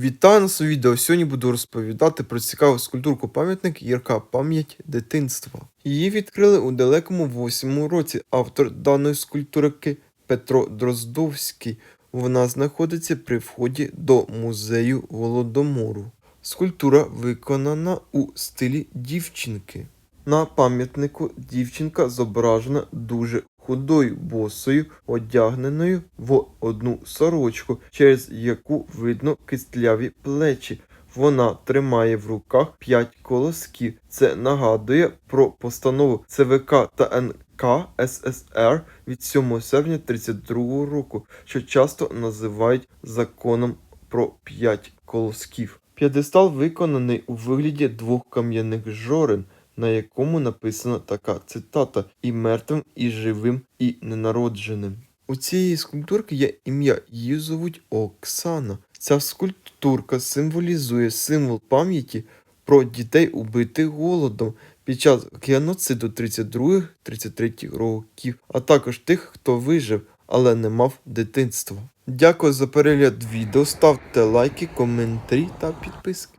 Вітаю на своєму відео. Сьогодні буду розповідати про цікаву скульптурку пам'ятник Єрка Пам'ять дитинства. Її відкрили у далекому 8 році. Автор даної скульптурки Петро Дроздовський. Вона знаходиться при вході до музею Голодомору. Скульптура виконана у стилі дівчинки. На пам'ятнику дівчинка зображена дуже худою босою, одягненою в одну сорочку, через яку видно кистляві плечі. Вона тримає в руках п'ять колосків. Це нагадує про постанову ЦВК та НК ССР від 7 серпня 1932 року, що часто називають законом про п'ять колосків. П'єдестал виконаний у вигляді двох кам'яних жорен, на якому написана така цитата: і мертвим, і живим, і ненародженим. У цієї скульптурки є ім'я, її звуть Оксана. Ця скульптурка символізує символ пам'яті про дітей, убитих голодом під час геноциду 32-33 років, а також тих, хто вижив, але не мав дитинства. Дякую за перегляд відео, ставте лайки, коментарі та підписки.